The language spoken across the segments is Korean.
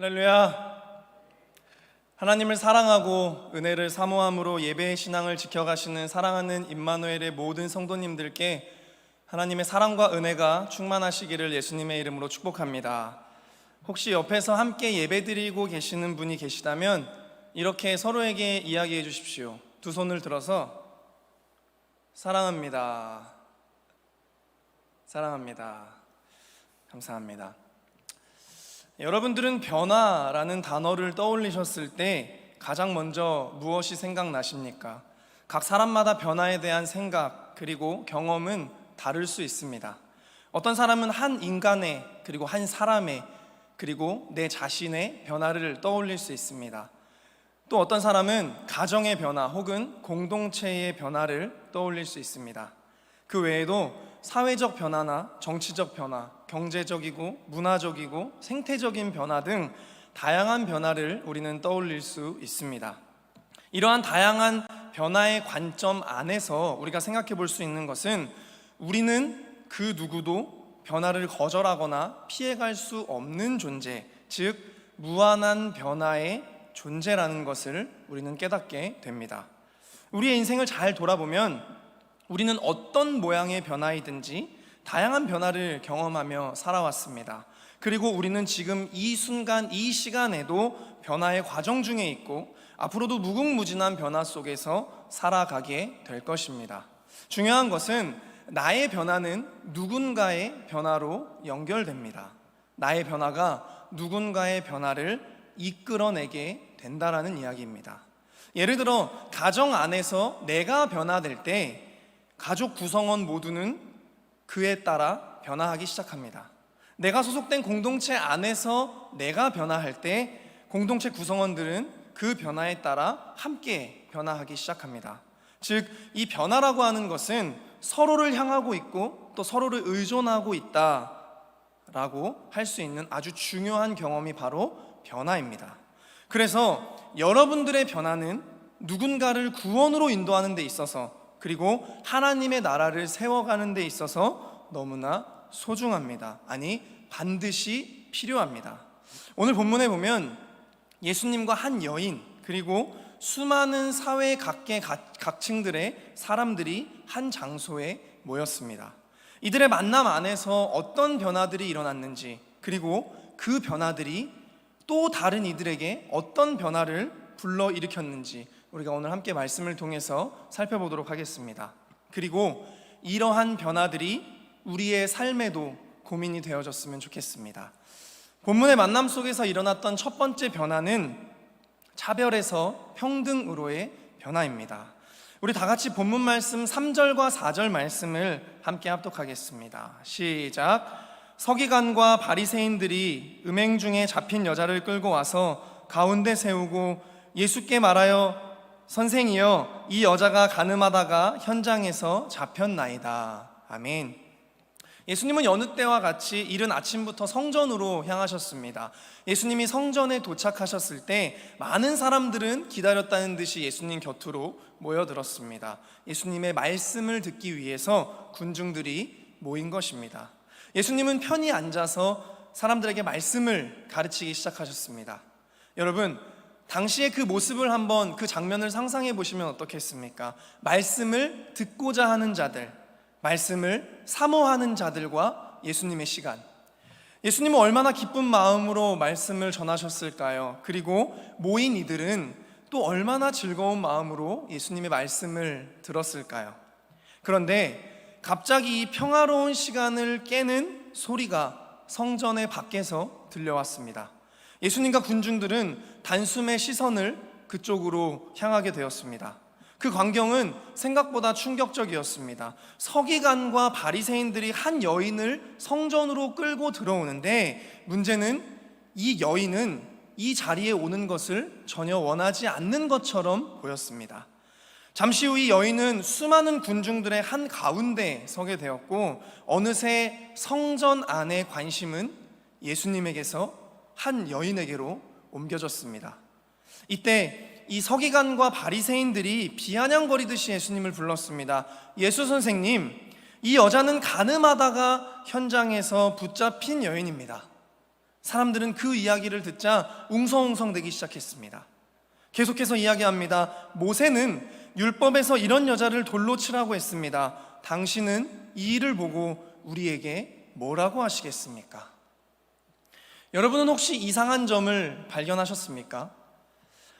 할렐루야. 하나님을 사랑하고 은혜를 사모함으로 예배의 신앙을 지켜가시는 사랑하는 임마누엘의 모든 성도님들께 하나님의 사랑과 은혜가 충만하시기를 예수님의 이름으로 축복합니다. 혹시 옆에서 함께 예배드리고 계시는 분이 계시다면 이렇게 서로에게 이야기해 주십시오. 두 손을 들어서 사랑합니다. 사랑합니다. 감사합니다. 여러분들은 변화라는 단어를 떠올리셨을 때 가장 먼저 무엇이 생각나십니까? 각 사람마다 변화에 대한 생각 그리고 경험은 다를 수 있습니다. 어떤 사람은 한 인간의 그리고 한 사람의 그리고 내 자신의 변화를 떠올릴 수 있습니다. 또 어떤 사람은 가정의 변화 혹은 공동체의 변화를 떠올릴 수 있습니다. 그 외에도 사회적 변화나 정치적 변화, 경제적이고 문화적이고 생태적인 변화 등 다양한 변화를 우리는 떠올릴 수 있습니다. 이러한 다양한 변화의 관점 안에서 우리가 생각해 볼 수 있는 것은 우리는 그 누구도 변화를 거절하거나 피해갈 수 없는 존재, 즉 무한한 변화의 존재라는 것을 우리는 깨닫게 됩니다. 우리의 인생을 잘 돌아보면 우리는 어떤 모양의 변화이든지 다양한 변화를 경험하며 살아왔습니다. 그리고 우리는 지금 이 순간, 이 시간에도 변화의 과정 중에 있고 앞으로도 무궁무진한 변화 속에서 살아가게 될 것입니다. 중요한 것은 나의 변화는 누군가의 변화로 연결됩니다. 나의 변화가 누군가의 변화를 이끌어내게 된다라는 이야기입니다. 예를 들어 가정 안에서 내가 변화될 때 가족 구성원 모두는 그에 따라 변화하기 시작합니다. 내가 소속된 공동체 안에서 내가 변화할 때 공동체 구성원들은 그 변화에 따라 함께 변화하기 시작합니다. 즉, 이 변화라고 하는 것은 서로를 향하고 있고 또 서로를 의존하고 있다 라고 할 수 있는 아주 중요한 경험이 바로 변화입니다. 그래서 여러분들의 변화는 누군가를 구원으로 인도하는 데 있어서 그리고 하나님의 나라를 세워가는 데 있어서 너무나 소중합니다. 아니, 반드시 필요합니다. 오늘 본문에 보면 예수님과 한 여인, 그리고 수많은 사회 각계 각- 각층들의 사람들이 한 장소에 모였습니다. 이들의 만남 안에서 어떤 변화들이 일어났는지, 그리고 그 변화들이 또 다른 이들에게 어떤 변화를 불러 일으켰는지 우리가 오늘 함께 말씀을 통해서 살펴보도록 하겠습니다. 그리고 이러한 변화들이 우리의 삶에도 고민이 되어졌으면 좋겠습니다. 본문의 만남 속에서 일어났던 첫 번째 변화는 차별에서 평등으로의 변화입니다. 우리 다 같이 본문 말씀 3절과 4절 말씀을 함께 합독하겠습니다. 시작. 서기관과 바리새인들이 음행 중에 잡힌 여자를 끌고 와서 가운데 세우고 예수께 말하여 선생이여 이 여자가 가늠하다가 현장에서 잡혔나이다. 아멘. 예수님은 여느 때와 같이 이른 아침부터 성전으로 향하셨습니다. 예수님이 성전에 도착하셨을 때 많은 사람들은 기다렸다는 듯이 예수님 곁으로 모여들었습니다. 예수님의 말씀을 듣기 위해서 군중들이 모인 것입니다. 예수님은 편히 앉아서 사람들에게 말씀을 가르치기 시작하셨습니다. 여러분, 당시의 그 모습을 한번 그 장면을 상상해 보시면 어떻겠습니까? 말씀을 듣고자 하는 자들, 말씀을 사모하는 자들과 예수님의 시간. 예수님은 얼마나 기쁜 마음으로 말씀을 전하셨을까요? 그리고 모인 이들은 또 얼마나 즐거운 마음으로 예수님의 말씀을 들었을까요? 그런데 갑자기 이 평화로운 시간을 깨는 소리가 성전의 밖에서 들려왔습니다. 예수님과 군중들은 단숨에 시선을 그쪽으로 향하게 되었습니다. 그 광경은 생각보다 충격적이었습니다. 서기관과 바리새인들이 한 여인을 성전으로 끌고 들어오는데 문제는 이 여인은 이 자리에 오는 것을 전혀 원하지 않는 것처럼 보였습니다. 잠시 후 이 여인은 수많은 군중들의 한 가운데 서게 되었고 어느새 성전 안의 관심은 예수님에게서 한 여인에게로 옮겨졌습니다. 이때 이 서기관과 바리새인들이 비아냥거리듯이 예수님을 불렀습니다. 예수 선생님, 이 여자는 가늠하다가 현장에서 붙잡힌 여인입니다. 사람들은 그 이야기를 듣자 웅성웅성대기 시작했습니다. 계속해서 이야기합니다. 모세는 율법에서 이런 여자를 돌로 치라고 했습니다. 당신은 이 일을 보고 우리에게 뭐라고 하시겠습니까? 여러분은 혹시 이상한 점을 발견하셨습니까?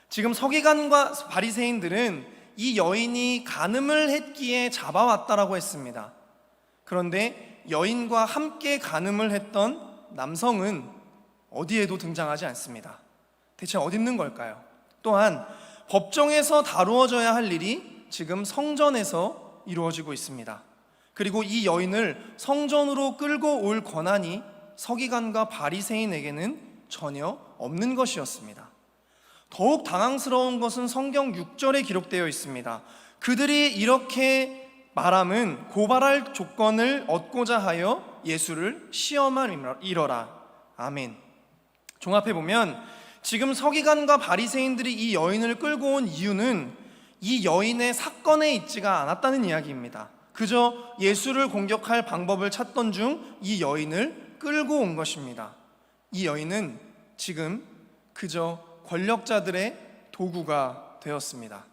지금 서기관과 바리새인들은 이 여인이 간음을 했기에 잡아왔다라고 했습니다. 그런데 여인과 함께 간음을 했던 남성은 어디에도 등장하지 않습니다. 대체 어디 있는 걸까요? 또한 법정에서 다루어져야 할 일이 지금 성전에서 이루어지고 있습니다. 그리고 이 여인을 성전으로 끌고 올 권한이 서기관과 바리새인에게는 전혀 없는 것이었습니다. 더욱 당황스러운 것은 성경 6절에 기록되어 있습니다. 그들이 이렇게 말함은 고발할 조건을 얻고자 하여 예수를 시험을 이뤄라. 아멘. 종합해 보면 지금 서기관과 바리새인들이 이 여인을 끌고 온 이유는 이 여인의 사건에 있지가 않았다는 이야기입니다. 그저 예수를 공격할 방법을 찾던 중 이 여인을 끌고 온 것입니다. 이 여인은 지금 그저 권력자들의 도구가 되었습니다.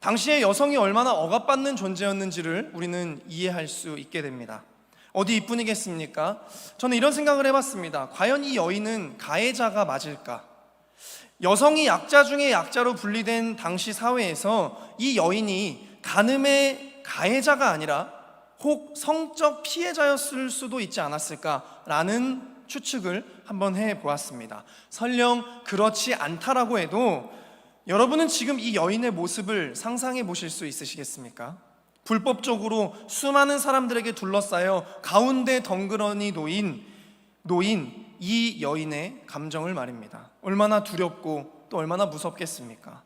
당시에 여성이 얼마나 억압받는 존재였는지를 우리는 이해할 수 있게 됩니다. 어디 이뿐이겠습니까? 저는 이런 생각을 해봤습니다. 과연 이 여인은 가해자가 맞을까? 여성이 약자 중에 약자로 분리된 당시 사회에서 이 여인이 간음의 가해자가 아니라 혹 성적 피해자였을 수도 있지 않았을까라는 추측을 한번 해 보았습니다. 설령 그렇지 않다라고 해도 여러분은 지금 이 여인의 모습을 상상해 보실 수 있으시겠습니까? 불법적으로 수많은 사람들에게 둘러싸여 가운데 덩그러니 놓인 놓인 이 여인의 감정을 말입니다. 얼마나 두렵고 또 얼마나 무섭겠습니까?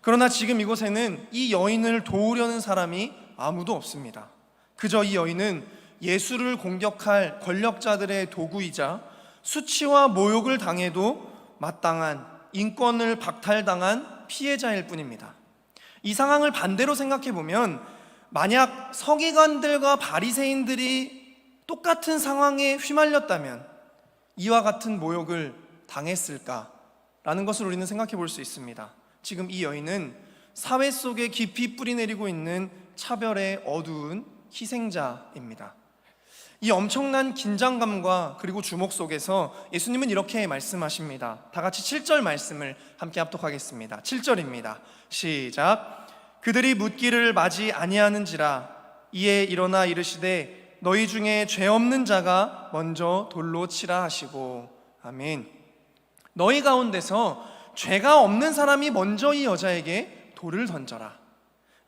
그러나 지금 이곳에는 이 여인을 도우려는 사람이 아무도 없습니다. 그저 이 여인은 예수를 공격할 권력자들의 도구이자 수치와 모욕을 당해도 마땅한 인권을 박탈당한 피해자일 뿐입니다. 이 상황을 반대로 생각해 보면 만약 서기관들과 바리새인들이 똑같은 상황에 휘말렸다면 이와 같은 모욕을 당했을까라는 것을 우리는 생각해 볼 수 있습니다. 지금 이 여인은 사회 속에 깊이 뿌리내리고 있는 차별의 어두운 희생자입니다. 이 엄청난 긴장감과 그리고 주목 속에서 예수님은 이렇게 말씀하십니다. 다 같이 7절 말씀을 함께 합독하겠습니다. 7절입니다. 시작. 그들이 묻기를 맞이 아니하는지라 이에 일어나 이르시되 너희 중에 죄 없는 자가 먼저 돌로 치라 하시고 아멘. 너희 가운데서 죄가 없는 사람이 먼저 이 여자에게 돌을 던져라.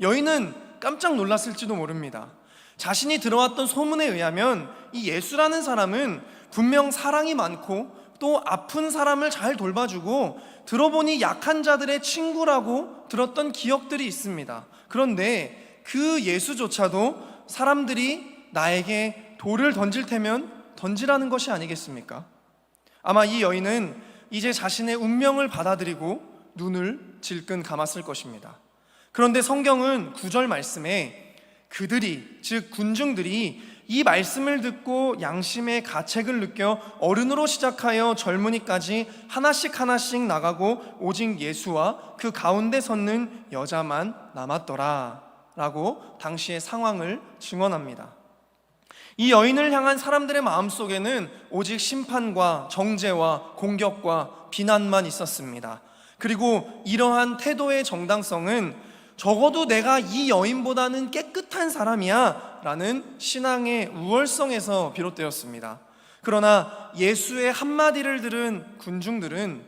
여인은 깜짝 놀랐을지도 모릅니다. 자신이 들어왔던 소문에 의하면 이 예수라는 사람은 분명 사랑이 많고 또 아픈 사람을 잘 돌봐주고 들어보니 약한 자들의 친구라고 들었던 기억들이 있습니다. 그런데 그 예수조차도 사람들이 나에게 돌을 던질 테면 던지라는 것이 아니겠습니까? 아마 이 여인은 이제 자신의 운명을 받아들이고 눈을 질끈 감았을 것입니다. 그런데 성경은 구절 말씀에 그들이 즉 군중들이 이 말씀을 듣고 양심의 가책을 느껴 어른으로 시작하여 젊은이까지 하나씩 하나씩 나가고 오직 예수와 그 가운데 섰는 여자만 남았더라 라고 당시의 상황을 증언합니다. 이 여인을 향한 사람들의 마음 속에는 오직 심판과 정죄와 공격과 비난만 있었습니다. 그리고 이러한 태도의 정당성은 적어도 내가 이 여인보다는 깨끗한 사람이야 라는 신앙의 우월성에서 비롯되었습니다. 그러나 예수의 한마디를 들은 군중들은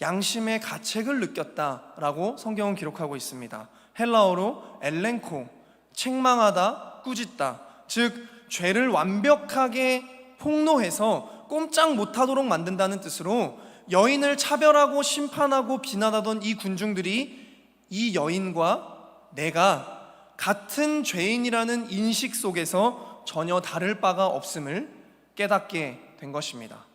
양심의 가책을 느꼈다라고 성경은 기록하고 있습니다. 헬라어로 엘렌코, 책망하다, 꾸짖다. 즉, 죄를 완벽하게 폭로해서 꼼짝 못하도록 만든다는 뜻으로 여인을 차별하고 심판하고 비난하던 이 군중들이 이 여인과 내가 같은 죄인이라는 인식 속에서 전혀 다를 바가 없음을 깨닫게 된 것입니다.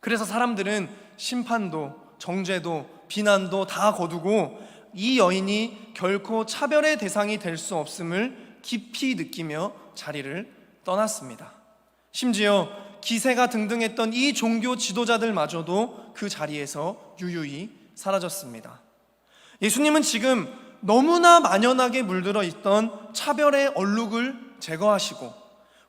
그래서 사람들은 심판도 정죄도 비난도 다 거두고 이 여인이 결코 차별의 대상이 될 수 없음을 깊이 느끼며 자리를 떠났습니다. 심지어 기세가 등등했던 이 종교 지도자들마저도 그 자리에서 유유히 사라졌습니다. 예수님은 지금 너무나 만연하게 물들어 있던 차별의 얼룩을 제거하시고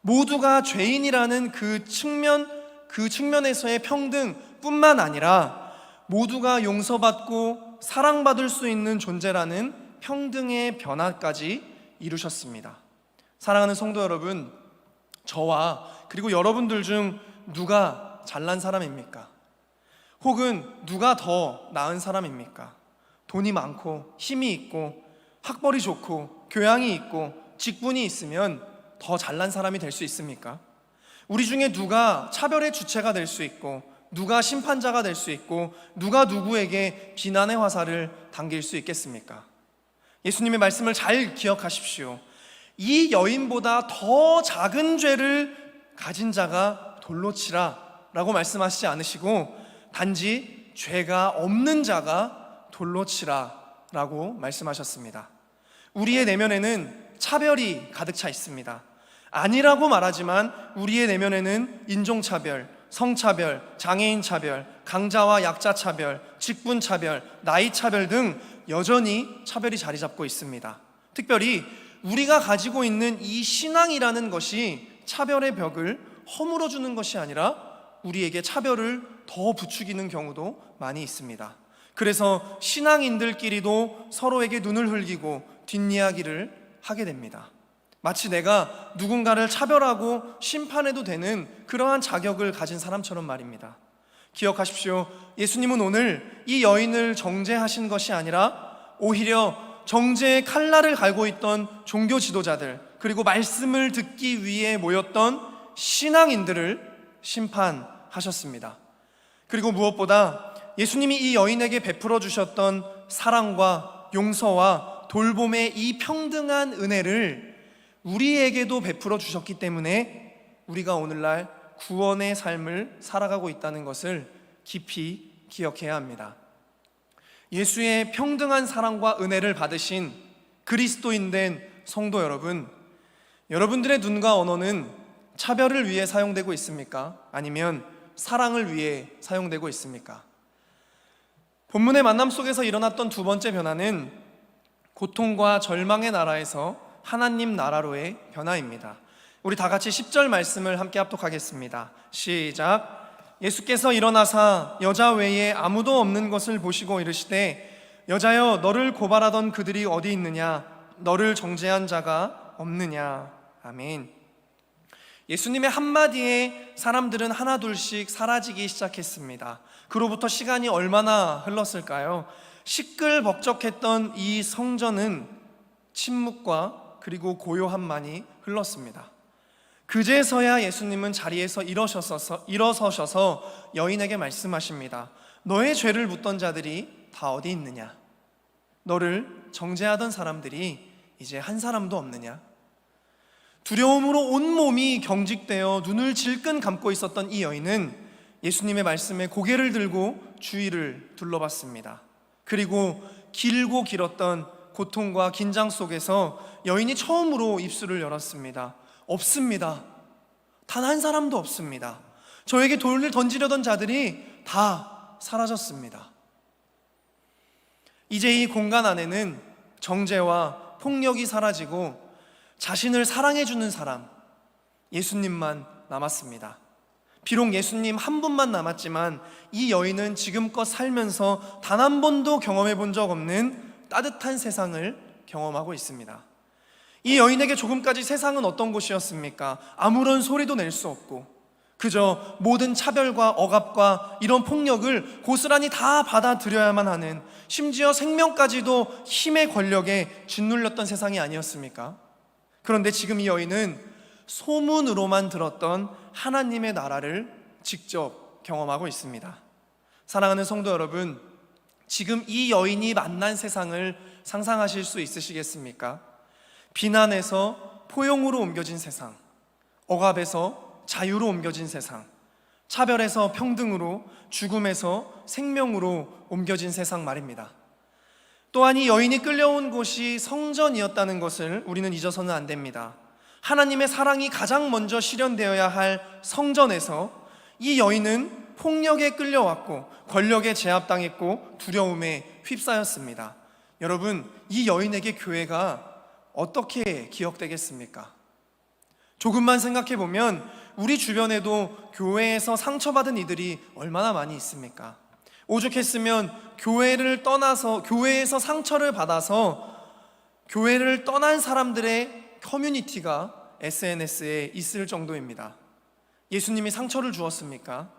모두가 죄인이라는 그 측면 그 측면에서의 평등뿐만 아니라 모두가 용서받고 사랑받을 수 있는 존재라는 평등의 변화까지 이루셨습니다. 사랑하는 성도 여러분, 저와 그리고 여러분들 중 누가 잘난 사람입니까? 혹은 누가 더 나은 사람입니까? 돈이 많고 힘이 있고 학벌이 좋고 교양이 있고 직분이 있으면 더 잘난 사람이 될 수 있습니까? 우리 중에 누가 차별의 주체가 될 수 있고 누가 심판자가 될 수 있고 누가 누구에게 비난의 화살을 당길 수 있겠습니까? 예수님의 말씀을 잘 기억하십시오. 이 여인보다 더 작은 죄를 가진 자가 돌로 치라 라고 말씀하시지 않으시고 단지 죄가 없는 자가 돌로 치라 라고 말씀하셨습니다. 우리의 내면에는 차별이 가득 차 있습니다. 아니라고 말하지만 우리의 내면에는 인종차별, 성차별, 장애인차별, 강자와 약자 차별, 직분 차별, 나이 차별 등 여전히 차별이 자리 잡고 있습니다. 특별히 우리가 가지고 있는 이 신앙이라는 것이 차별의 벽을 허물어 주는 것이 아니라 우리에게 차별을 더 부추기는 경우도 많이 있습니다. 그래서 신앙인들끼리도 서로에게 눈을 흘기고 뒷이야기를 하게 됩니다. 마치 내가 누군가를 차별하고 심판해도 되는 그러한 자격을 가진 사람처럼 말입니다. 기억하십시오. 예수님은 오늘 이 여인을 정죄하신 것이 아니라 오히려 정죄의 칼날을 갈고 있던 종교 지도자들 그리고 말씀을 듣기 위해 모였던 신앙인들을 심판하셨습니다. 그리고 무엇보다 예수님이 이 여인에게 베풀어 주셨던 사랑과 용서와 돌봄의 이 평등한 은혜를 우리에게도 베풀어 주셨기 때문에 우리가 오늘날 구원의 삶을 살아가고 있다는 것을 깊이 기억해야 합니다. 예수의 평등한 사랑과 은혜를 받으신 그리스도인 된 성도 여러분, 여러분들의 눈과 언어는 차별을 위해 사용되고 있습니까? 아니면 사랑을 위해 사용되고 있습니까? 본문의 만남 속에서 일어났던 두 번째 변화는 고통과 절망의 나라에서 하나님 나라로의 변화입니다. 우리 다 같이 10절 말씀을 함께 합독하겠습니다. 시작. 예수께서 일어나사 여자 외에 아무도 없는 것을 보시고 이르시되 여자여 너를 고발하던 그들이 어디 있느냐 너를 정죄한 자가 없느냐 아멘. 예수님의 한마디에 사람들은 하나둘씩 사라지기 시작했습니다. 그로부터 시간이 얼마나 흘렀을까요? 시끌벅적했던 이 성전은 침묵과 그리고 고요함만이 흘렀습니다. 그제서야 예수님은 자리에서 일어서셔서, 일어서셔서 여인에게 말씀하십니다. 너의 죄를 묻던 자들이 다 어디 있느냐? 너를 정죄하던 사람들이 이제 한 사람도 없느냐? 두려움으로 온몸이 경직되어 눈을 질끈 감고 있었던 이 여인은 예수님의 말씀에 고개를 들고 주위를 둘러봤습니다. 그리고 길고 길었던 고통과 긴장 속에서 여인이 처음으로 입술을 열었습니다. 없습니다. 단 한 사람도 없습니다. 저에게 돌을 던지려던 자들이 다 사라졌습니다. 이제 이 공간 안에는 정죄와 폭력이 사라지고 자신을 사랑해주는 사람, 예수님만 남았습니다. 비록 예수님 한 분만 남았지만 이 여인은 지금껏 살면서 단 한 번도 경험해 본 적 없는 따뜻한 세상을 경험하고 있습니다. 이 여인에게 조금까지 세상은 어떤 곳이었습니까? 아무런 소리도 낼 수 없고 그저 모든 차별과 억압과 이런 폭력을 고스란히 다 받아들여야만 하는 심지어 생명까지도 힘의 권력에 짓눌렸던 세상이 아니었습니까? 그런데 지금 이 여인은 소문으로만 들었던 하나님의 나라를 직접 경험하고 있습니다. 사랑하는 성도 여러분, 지금 이 여인이 만난 세상을 상상하실 수 있으시겠습니까? 비난에서 포용으로 옮겨진 세상, 억압에서 자유로 옮겨진 세상, 차별에서 평등으로, 죽음에서 생명으로 옮겨진 세상 말입니다. 또한 이 여인이 끌려온 곳이 성전이었다는 것을 우리는 잊어서는 안 됩니다. 하나님의 사랑이 가장 먼저 실현되어야 할 성전에서 이 여인은 폭력에 끌려왔고 권력에 제압당했고 두려움에 휩싸였습니다. 여러분, 이 여인에게 교회가 어떻게 기억되겠습니까? 조금만 생각해 보면 우리 주변에도 교회에서 상처받은 이들이 얼마나 많이 있습니까? 오죽했으면 교회를 떠나서 교회에서 상처를 받아서 교회를 떠난 사람들의 커뮤니티가 SNS에 있을 정도입니다. 예수님이 상처를 주었습니까?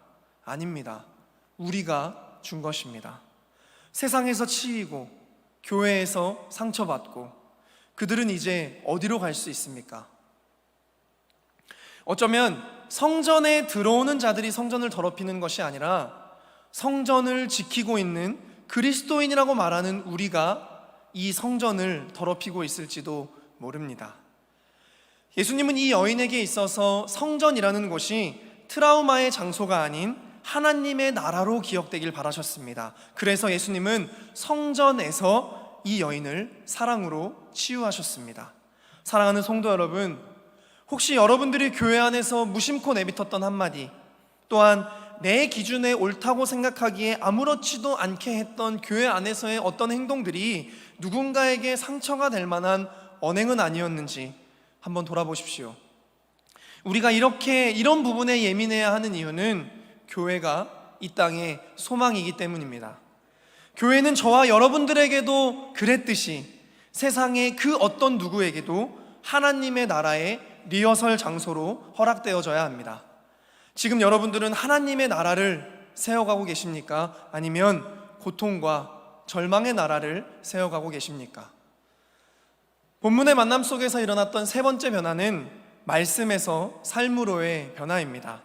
아닙니다. 우리가 준 것입니다. 세상에서 치이고 교회에서 상처받고 그들은 이제 어디로 갈 수 있습니까? 어쩌면 성전에 들어오는 자들이 성전을 더럽히는 것이 아니라 성전을 지키고 있는 그리스도인이라고 말하는 우리가 이 성전을 더럽히고 있을지도 모릅니다. 예수님은 이 여인에게 있어서 성전이라는 곳이 트라우마의 장소가 아닌 하나님의 나라로 기억되길 바라셨습니다. 그래서 예수님은 성전에서 이 여인을 사랑으로 치유하셨습니다. 사랑하는 성도 여러분, 혹시 여러분들이 교회 안에서 무심코 내뱉었던 한마디, 또한 내 기준에 옳다고 생각하기에 아무렇지도 않게 했던 교회 안에서의 어떤 행동들이 누군가에게 상처가 될 만한 언행은 아니었는지 한번 돌아보십시오. 우리가 이렇게 이런 부분에 예민해야 하는 이유는 교회가 이 땅의 소망이기 때문입니다. 교회는 저와 여러분들에게도 그랬듯이 세상의 그 어떤 누구에게도 하나님의 나라의 리허설 장소로 허락되어져야 합니다. 지금 여러분들은 하나님의 나라를 세워가고 계십니까? 아니면 고통과 절망의 나라를 세워가고 계십니까? 본문의 만남 속에서 일어났던 세 번째 변화는 말씀에서 삶으로의 변화입니다.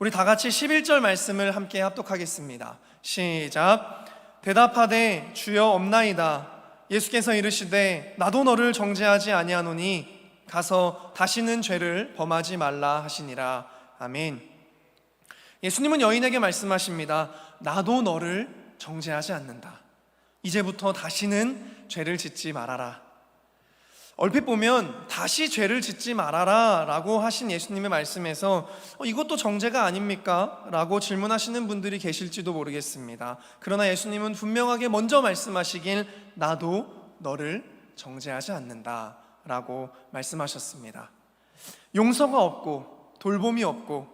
우리 다 같이 11절 말씀을 함께 합독하겠습니다. 시작. 대답하되 주여 없나이다. 예수께서 이르시되 나도 너를 정죄하지 아니하노니 가서 다시는 죄를 범하지 말라 하시니라. 아멘. 예수님은 여인에게 말씀하십니다. 나도 너를 정죄하지 않는다. 이제부터 다시는 죄를 짓지 말아라. 얼핏 보면 다시 죄를 짓지 말아라 라고 하신 예수님의 말씀에서 어, 이것도 정죄가 아닙니까? 라고 질문하시는 분들이 계실지도 모르겠습니다. 그러나 예수님은 분명하게 먼저 말씀하시길 나도 너를 정죄하지 않는다 라고 말씀하셨습니다. 용서가 없고 돌봄이 없고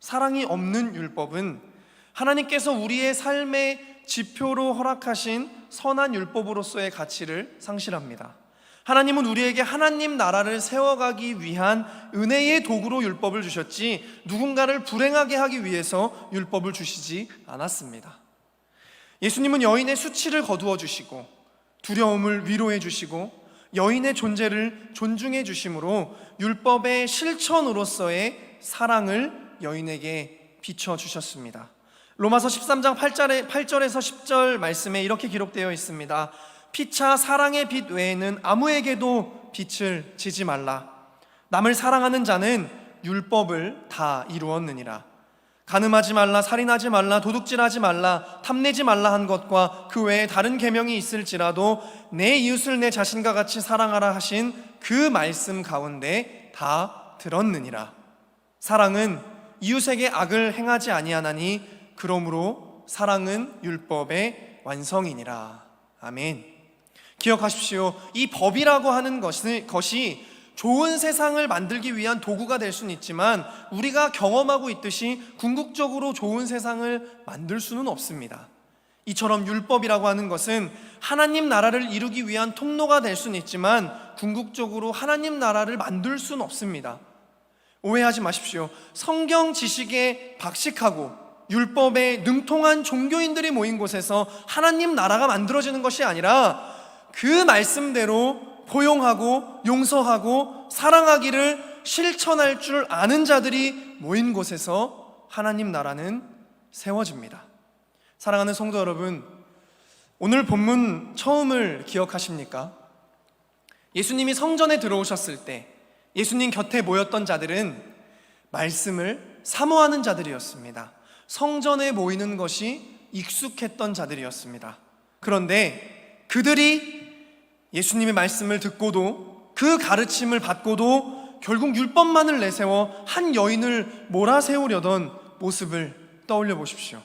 사랑이 없는 율법은 하나님께서 우리의 삶의 지표로 허락하신 선한 율법으로서의 가치를 상실합니다. 하나님은 우리에게 하나님 나라를 세워가기 위한 은혜의 도구로 율법을 주셨지 누군가를 불행하게 하기 위해서 율법을 주시지 않았습니다. 예수님은 여인의 수치를 거두어 주시고 두려움을 위로해 주시고 여인의 존재를 존중해 주심으로 율법의 실천으로서의 사랑을 여인에게 비춰 주셨습니다. 로마서 13장 8절에, 8절에서 10절 말씀에 이렇게 기록되어 있습니다. 피차 사랑의 빛 외에는 아무에게도 빛을 지지 말라. 남을 사랑하는 자는 율법을 다 이루었느니라. 가늠하지 말라, 살인하지 말라, 도둑질하지 말라, 탐내지 말라 한 것과 그 외에 다른 계명이 있을지라도 내 이웃을 내 자신과 같이 사랑하라 하신 그 말씀 가운데 다 들었느니라. 사랑은 이웃에게 악을 행하지 아니하나니 그러므로 사랑은 율법의 완성이니라. 아멘. 기억하십시오. 이 법이라고 하는 것이, 좋은 세상을 만들기 위한 도구가 될 수는 있지만 우리가 경험하고 있듯이 궁극적으로 좋은 세상을 만들 수는 없습니다. 이처럼 율법이라고 하는 것은 하나님 나라를 이루기 위한 통로가 될 수는 있지만 궁극적으로 하나님 나라를 만들 수는 없습니다. 오해하지 마십시오. 성경 지식에 박식하고 율법에 능통한 종교인들이 모인 곳에서 하나님 나라가 만들어지는 것이 아니라 그 말씀대로 포용하고 용서하고 사랑하기를 실천할 줄 아는 자들이 모인 곳에서 하나님 나라는 세워집니다. 사랑하는 성도 여러분, 오늘 본문 처음을 기억하십니까? 예수님이 성전에 들어오셨을 때 예수님 곁에 모였던 자들은 말씀을 사모하는 자들이었습니다. 성전에 모이는 것이 익숙했던 자들이었습니다. 그런데 그들이 예수님의 말씀을 듣고도 그 가르침을 받고도 결국 율법만을 내세워 한 여인을 몰아세우려던 모습을 떠올려 보십시오.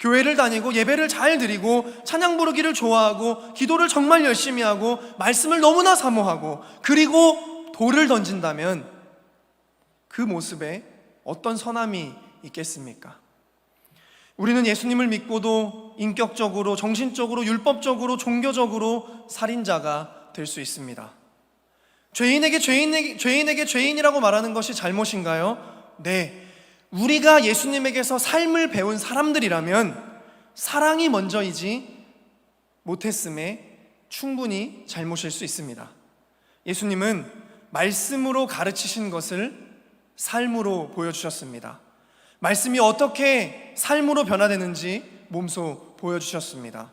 교회를 다니고 예배를 잘 드리고 찬양 부르기를 좋아하고 기도를 정말 열심히 하고 말씀을 너무나 사모하고 그리고 돌을 던진다면 그 모습에 어떤 선함이 있겠습니까? 우리는 예수님을 믿고도 인격적으로, 정신적으로, 율법적으로, 종교적으로 살인자가 될 수 있습니다. 죄인에게 죄인에게, 죄인에게 죄인이라고 말하는 것이 잘못인가요? 네. 우리가 예수님에게서 삶을 배운 사람들이라면 사랑이 먼저이지 못했음에 충분히 잘못일 수 있습니다. 예수님은 말씀으로 가르치신 것을 삶으로 보여주셨습니다. 말씀이 어떻게 삶으로 변화되는지 몸소 보여주셨습니다.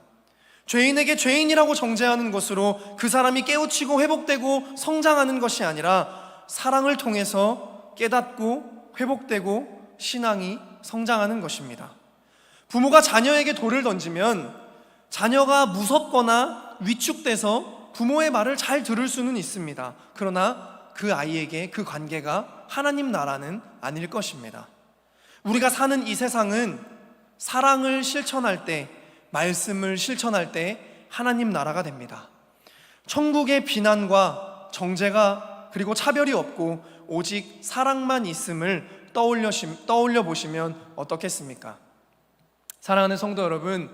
죄인에게 죄인이라고 정죄하는 것으로 그 사람이 깨우치고 회복되고 성장하는 것이 아니라 사랑을 통해서 깨닫고 회복되고 신앙이 성장하는 것입니다. 부모가 자녀에게 돌을 던지면 자녀가 무섭거나 위축돼서 부모의 말을 잘 들을 수는 있습니다. 그러나 그 아이에게 그 관계가 하나님 나라는 아닐 것입니다. 우리가 사는 이 세상은 사랑을 실천할 때, 말씀을 실천할 때 하나님 나라가 됩니다. 천국의 비난과 정죄가 그리고 차별이 없고 오직 사랑만 있음을 떠올려, 떠올려 보시면 어떻겠습니까? 사랑하는 성도 여러분,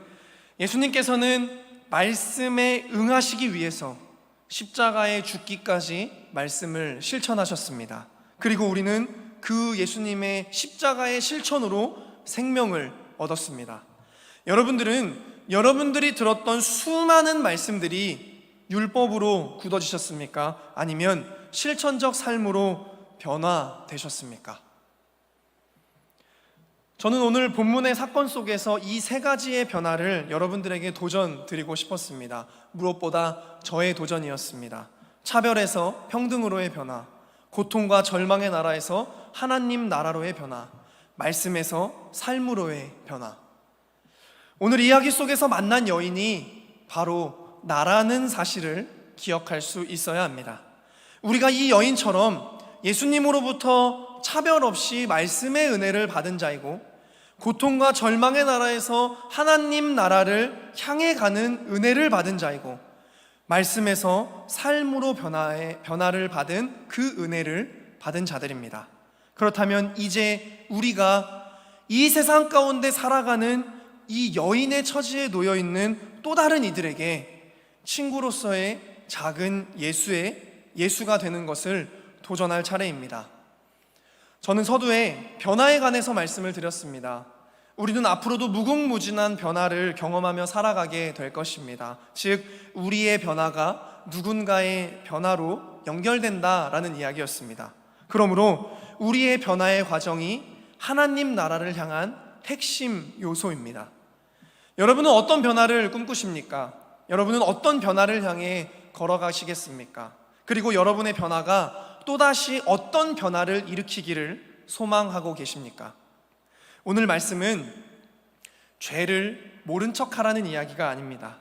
예수님께서는 말씀에 응하시기 위해서 십자가에 죽기까지 말씀을 실천하셨습니다. 그리고 우리는 그 예수님의 십자가의 실천으로 생명을 얻었습니다. 여러분들은 여러분들이 들었던 수많은 말씀들이 율법으로 굳어지셨습니까? 아니면 실천적 삶으로 변화되셨습니까? 저는 오늘 본문의 사건 속에서 이 세 가지의 변화를 여러분들에게 도전 드리고 싶었습니다. 무엇보다 저의 도전이었습니다. 차별에서 평등으로의 변화, 고통과 절망의 나라에서 하나님 나라로의 변화, 말씀에서 삶으로의 변화. 오늘 이야기 속에서 만난 여인이 바로 나라는 사실을 기억할 수 있어야 합니다. 우리가 이 여인처럼 예수님으로부터 차별 없이 말씀의 은혜를 받은 자이고 고통과 절망의 나라에서 하나님 나라를 향해 가는 은혜를 받은 자이고 말씀에서 삶으로 변화의 변화를 받은 그 은혜를 받은 자들입니다. 그렇다면 이제 우리가 이 세상 가운데 살아가는 이 여인의 처지에 놓여 있는 또 다른 이들에게 친구로서의 작은 예수의 예수가 되는 것을 도전할 차례입니다. 저는 서두에 변화에 관해서 말씀을 드렸습니다. 우리는 앞으로도 무궁무진한 변화를 경험하며 살아가게 될 것입니다. 즉, 우리의 변화가 누군가의 변화로 연결된다라는 이야기였습니다. 그러므로 우리의 변화의 과정이 하나님 나라를 향한 핵심 요소입니다. 여러분은 어떤 변화를 꿈꾸십니까? 여러분은 어떤 변화를 향해 걸어가시겠습니까? 그리고 여러분의 변화가 또다시 어떤 변화를 일으키기를 소망하고 계십니까? 오늘 말씀은 죄를 모른 척 하라는 이야기가 아닙니다.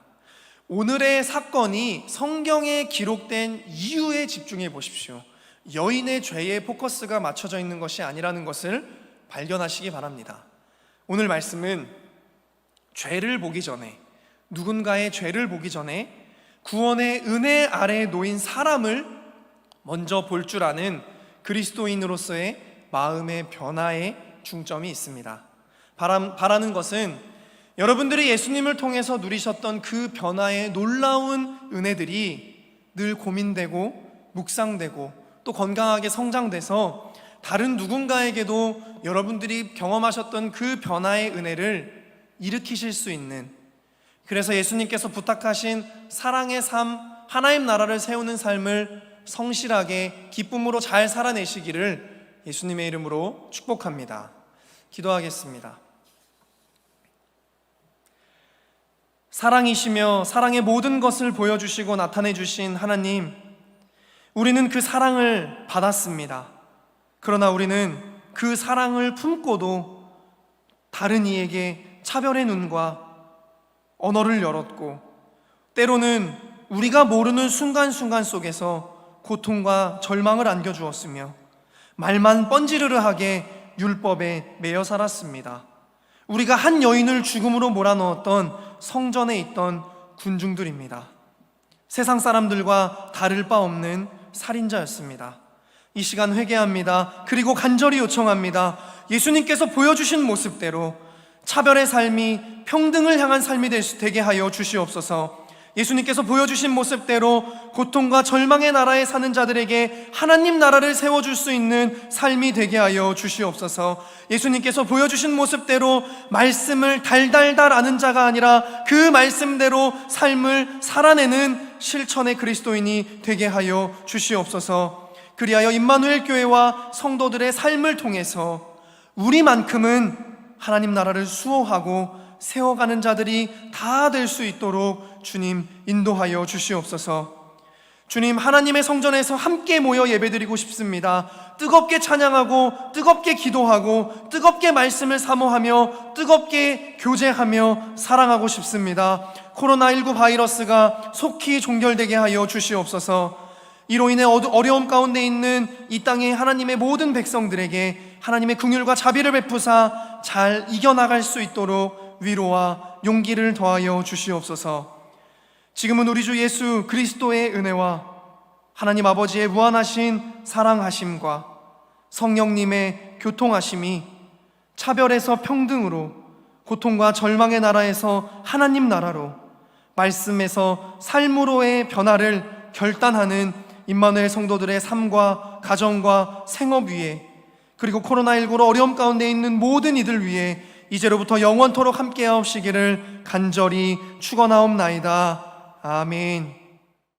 오늘의 사건이 성경에 기록된 이유에 집중해 보십시오. 여인의 죄에 포커스가 맞춰져 있는 것이 아니라는 것을 발견하시기 바랍니다. 오늘 말씀은 죄를 보기 전에, 누군가의 죄를 보기 전에 구원의 은혜 아래에 놓인 사람을 먼저 볼 줄 아는 그리스도인으로서의 마음의 변화에 중점이 있습니다. 바람, 바라는 것은 여러분들이 예수님을 통해서 누리셨던 그 변화의 놀라운 은혜들이 늘 고민되고 묵상되고 또 건강하게 성장돼서 다른 누군가에게도 여러분들이 경험하셨던 그 변화의 은혜를 일으키실 수 있는 그래서 예수님께서 부탁하신 사랑의 삶, 하나님 나라를 세우는 삶을 성실하게 기쁨으로 잘 살아내시기를 예수님의 이름으로 축복합니다. 기도하겠습니다. 사랑이시며 사랑의 모든 것을 보여주시고 나타내 주신 하나님, 우리는 그 사랑을 받았습니다. 그러나 우리는 그 사랑을 품고도 다른 이에게 차별의 눈과 언어를 열었고, 때로는 우리가 모르는 순간순간 속에서 고통과 절망을 안겨주었으며 말만 뻔지르르하게 율법에 매여 살았습니다. 우리가 한 여인을 죽음으로 몰아넣었던 성전에 있던 군중들입니다. 세상 사람들과 다를 바 없는 살인자였습니다. 이 시간 회개합니다. 그리고 간절히 요청합니다. 예수님께서 보여주신 모습대로 차별의 삶이 평등을 향한 삶이 되게 하여 주시옵소서. 예수님께서 보여주신 모습대로 고통과 절망의 나라에 사는 자들에게 하나님 나라를 세워줄 수 있는 삶이 되게 하여 주시옵소서. 예수님께서 보여주신 모습대로 말씀을 달달달 아는 자가 아니라 그 말씀대로 삶을 살아내는 실천의 그리스도인이 되게 하여 주시옵소서. 그리하여 임마누엘 교회와 성도들의 삶을 통해서 우리만큼은 하나님 나라를 수호하고 세워가는 자들이 다 될 수 있도록 주님 인도하여 주시옵소서. 주님 하나님의 성전에서 함께 모여 예배드리고 싶습니다. 뜨겁게 찬양하고 뜨겁게 기도하고 뜨겁게 말씀을 사모하며 뜨겁게 교제하며 사랑하고 싶습니다. 코로나19 바이러스가 속히 종결되게 하여 주시옵소서. 이로 인해 어려움 가운데 있는 이 땅의 하나님의 모든 백성들에게 하나님의 긍휼과 자비를 베푸사 잘 이겨나갈 수 있도록 위로와 용기를 더하여 주시옵소서. 지금은 우리 주 예수 그리스도의 은혜와 하나님 아버지의 무한하신 사랑하심과 성령님의 교통하심이 차별에서 평등으로 고통과 절망의 나라에서 하나님 나라로 말씀에서 삶으로의 변화를 결단하는 임마누엘 성도들의 삶과 가정과 생업 위에 그리고 코로나19로 어려움 가운데 있는 모든 이들 위해 이제로부터 영원토록 함께하옵시기를 간절히 축원하옵나이다. 아멘.